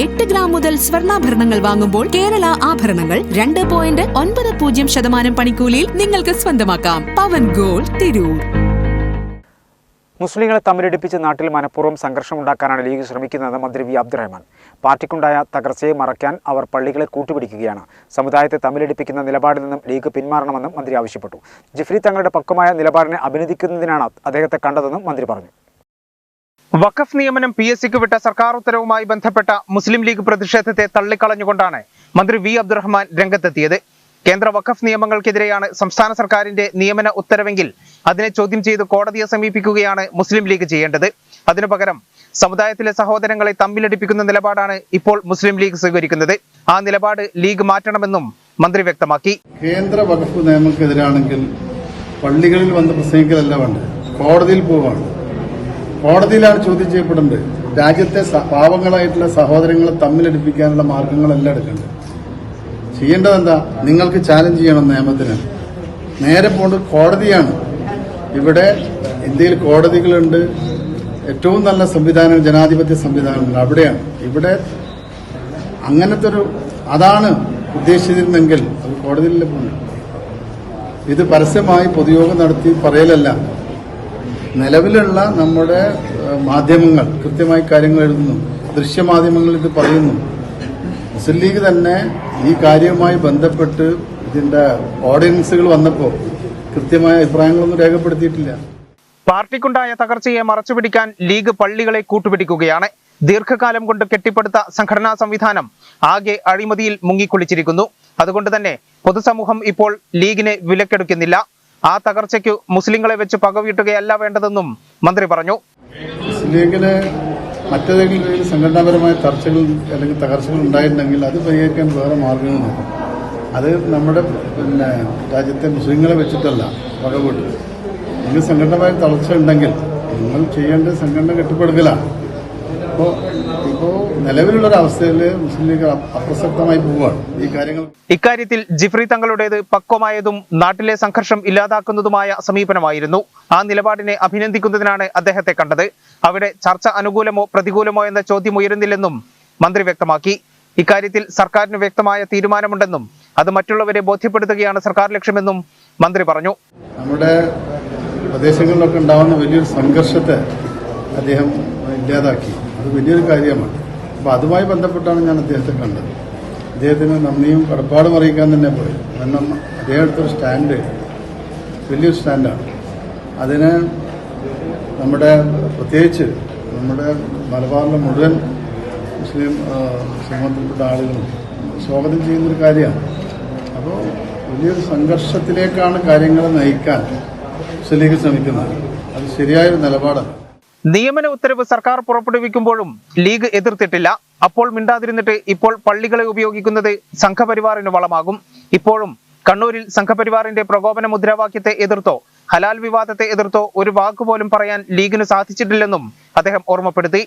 എട്ട് ഗ്രാം മുതൽ സ്വർണാഭരണങ്ങൾ വാങ്ങുമ്പോൾ കേരള ആഭരണങ്ങൾ രണ്ട് പോയിന്റ് ഒൻപത് പൂജ്യം ശതമാനം പണിക്കൂലിയിൽ നിങ്ങൾക്ക് സ്വന്തമാക്കാം. പവൻ ഗോൾ തിരൂർ. മുസ്ലിങ്ങളെ തമ്മിലടിപ്പിച്ച് നാട്ടിൽ മനഃപൂർവം സംഘർഷമുണ്ടാക്കാനാണ് ലീഗ് ശ്രമിക്കുന്നതെന്ന് മന്ത്രി വി. അബ്ദുറഹ്മാൻ പാർട്ടിക്കുണ്ടായ തകർച്ചയെ മറയ്ക്കാൻ അവർ പള്ളികളെ കൂട്ടുപിടിക്കുകയാണ്. സമുദായത്തെ തമ്മിലടിപ്പിക്കുന്ന നിലപാടിൽ നിന്നും ലീഗ് പിന്മാറണമെന്നും മന്ത്രി ആവശ്യപ്പെട്ടു. ജിഫ്രി തങ്ങളുടെ പക്വമായ നിലപാടിനെ അഭിനന്ദിക്കുന്നതിനാണ് അദ്ദേഹത്തെ കണ്ടതെന്നും മന്ത്രി പറഞ്ഞു. വഖഫ് നിയമനം പി എസ് സിക്ക് വിട്ട സർക്കാർ ഉത്തരവുമായി ബന്ധപ്പെട്ട മുസ്ലിം ലീഗ് പ്രതിഷേധത്തെ തള്ളിക്കളഞ്ഞുകൊണ്ടാണ് മന്ത്രി വി അബ്ദുറഹ്മാൻ രംഗത്തെത്തിയത്. കേന്ദ്ര വഖഫ് നിയമങ്ങൾക്കെതിരെയാണ് സംസ്ഥാന സർക്കാരിന്റെ നിയമന ഉത്തരവെങ്കിൽ അതിനെ ചോദ്യം ചെയ്ത് കോടതിയെ സമീപിക്കുകയാണ് മുസ്ലിം ലീഗ് ചെയ്യേണ്ടത്. അതിനു പകരം സമുദായത്തിലെ സഹോദരങ്ങളെ തമ്മിലടിപ്പിക്കുന്ന നിലപാടാണ് ഇപ്പോൾ മുസ്ലിം ലീഗ് സ്വീകരിക്കുന്നത്. ആ നിലപാട് ലീഗ് മാറ്റണമെന്നും മന്ത്രി വ്യക്തമാക്കി. കേന്ദ്ര വകുപ്പ് നിയമങ്ങൾക്കെതിരാണെങ്കിൽ പള്ളികളിൽ വന്ന് പ്രസംഗിക്കലല്ല വേണ്ടത്. കോടതിയിൽ പോവാണ്. കോടതിയിലാണ് ചോദ്യം ചെയ്യപ്പെടേണ്ടത് രാജ്യത്തെ പാവങ്ങളായിട്ടുള്ള സഹോദരങ്ങളെ തമ്മിലടിപ്പിക്കാനുള്ള മാർഗങ്ങളെല്ലാം എടുക്കേണ്ടത് ചെയ്യേണ്ടത് എന്താ നിങ്ങൾക്ക് ചാലഞ്ച് ചെയ്യണം നിയമത്തിന്. നേരെ പോകേണ്ടത് കോടതിയാണ്. ഇവിടെ ഇന്ത്യയിൽ കോടതികളുണ്ട്. ഏറ്റവും നല്ല സംവിധാനം ജനാധിപത്യ സംവിധാനമുണ്ട്. അവിടെയാണ്. ഇവിടെ അങ്ങനത്തെ ഒരു അതാണ് ഉദ്ദേശിച്ചിരുന്നെങ്കിൽ അത് കോടതിയിലെ പോകുന്നത് ഇത് പരസ്യമായി പൊതുയോഗം നടത്തി പറയലല്ല. നിലവിലുള്ള നമ്മുടെ മാധ്യമങ്ങൾ കൃത്യമായി കാര്യങ്ങൾ എഴുതുന്നു. ദൃശ്യമാധ്യമങ്ങൾ ഇത് പറയുന്നു. മുസ്ലിം ലീഗ് തന്നെ ഈ കാര്യവുമായി ബന്ധപ്പെട്ട് ഇതിന്റെ ഓർഡിനൻസുകൾ വന്നപ്പോൾ കൃത്യമായ അഭിപ്രായങ്ങളൊന്നും രേഖപ്പെടുത്തിയിട്ടില്ല. പാർട്ടിക്കുണ്ടായ തകർച്ചയെ മറച്ചുപിടിക്കാൻ ലീഗ് പള്ളികളെ കൂട്ടുപിടിക്കുകയാണ്. ദീർഘകാലം കൊണ്ട് കെട്ടിപ്പടുത്ത സംഘടനാ സംവിധാനം ആകെ അഴിമതിയിൽ മുങ്ങിക്കുളിച്ചിരിക്കുന്നു. അതുകൊണ്ട് തന്നെ പൊതുസമൂഹം ഇപ്പോൾ ലീഗിനെ വിലക്കെടുക്കുന്നില്ല. ആ തകർച്ചയ്ക്ക് മുസ്ലിങ്ങളെ വെച്ച് പകവീട്ടുകയല്ല വേണ്ടതെന്നും മന്ത്രി പറഞ്ഞു. മറ്റേതെങ്കിലും സംഘടനാപരമായ ചർച്ചകൾ അല്ലെങ്കിൽ തകർച്ചകൾ ഉണ്ടായിട്ടുണ്ടെങ്കിൽ അത് പരിഹരിക്കാൻ വേറെ മാർഗങ്ങൾ നോക്കും. അത് നമ്മുടെ പിന്നെ രാജ്യത്തെ മുസ്ലിങ്ങളെ വെച്ചിട്ടല്ല വകവിട്ട് നിങ്ങൾ സംഘടനപരമായ തളർച്ച ഉണ്ടെങ്കിൽ നിങ്ങൾ ചെയ്യേണ്ട സംഘടന കെട്ടിപ്പടുക്കലാണ്. അപ്പോൾ നിലവിലുള്ളൊരവസ്ഥയിൽ മുസ്ലിം ലീഗ് അപ്- അപ്രസക്തമായി പോവുകയാണ്. ഈ കാര്യങ്ങൾ ഇക്കാര്യത്തിൽ ജിഫ്രി തങ്ങളുടേത് പക്വമായതും നാട്ടിലെ സംഘർഷം ഇല്ലാതാക്കുന്നതുമായ സമീപനമായിരുന്നു. ആ നിലപാടിനെ അഭിനന്ദിക്കുന്നതിനാണ് അദ്ദേഹത്തെ കണ്ടത്. അവിടെ ചർച്ച അനുകൂലമോ പ്രതികൂലമോ എന്ന ചോദ്യം ഉയരുന്നില്ലെന്നും മന്ത്രി വ്യക്തമാക്കി. ഇക്കാര്യത്തിൽ സർക്കാരിന് വ്യക്തമായ തീരുമാനമുണ്ടെന്നും അത് മറ്റുള്ളവരെ ബോധ്യപ്പെടുത്തുകയാണ് സർക്കാർ ലക്ഷ്യമെന്നും മന്ത്രി പറഞ്ഞു. നമ്മുടെ പ്രദേശങ്ങളിലൊക്കെ ഉണ്ടാവുന്ന വലിയൊരു സംഘർഷത്തെ അദ്ദേഹം ഇല്ലാതാക്കി. അത് വലിയൊരു കാര്യമാണ്. അപ്പോൾ അതുമായി ബന്ധപ്പെട്ടാണ് ഞാൻ അദ്ദേഹത്തെ കണ്ടത്. അദ്ദേഹത്തിന് നന്ദിയും കടപ്പാടും അറിയിക്കാൻ തന്നെ പോയി. കാരണം അദ്ദേഹം എടുത്തൊരു സ്റ്റാൻഡ് വലിയൊരു സ്റ്റാൻഡാണ്. അതിന് നമ്മുടെ പ്രത്യേകിച്ച് നമ്മുടെ മലബാറിലെ മുഴുവൻ മുസ്ലിം സമൂഹത്തിൽപ്പെട്ട ആളുകളും സ്വാഗതം ചെയ്യുന്നൊരു കാര്യമാണ്. അപ്പോൾ വലിയൊരു സംഘർഷത്തിലേക്കാണ് കാര്യങ്ങൾ നയിക്കാൻ മുസ്ലിം ലീഗ് ശ്രമിക്കുന്നത്. അത് ശരിയായൊരു നിലപാടല്ല നിയമന ഉത്തരവ് സർക്കാർ പുറപ്പെടുവിക്കുമ്പോഴും ലീഗ് എതിർത്തിട്ടില്ല. അപ്പോൾ മിണ്ടാതിരുന്നിട്ട് ഇപ്പോൾ പള്ളികളെ ഉപയോഗിക്കുന്നത് സംഘപരിവാറിന് വളമാകും. ഇപ്പോഴും കണ്ണൂരിൽ സംഘപരിവാറിന്റെ പ്രകോപന മുദ്രാവാക്യത്തെ എതിർത്തോ ഹലാൽ വിവാദത്തെ എതിർത്തോ ഒരു വാക്കുപോലും പറയാൻ ലീഗിന് സാധിച്ചിട്ടില്ലെന്നും അദ്ദേഹം ഓർമ്മപ്പെടുത്തി.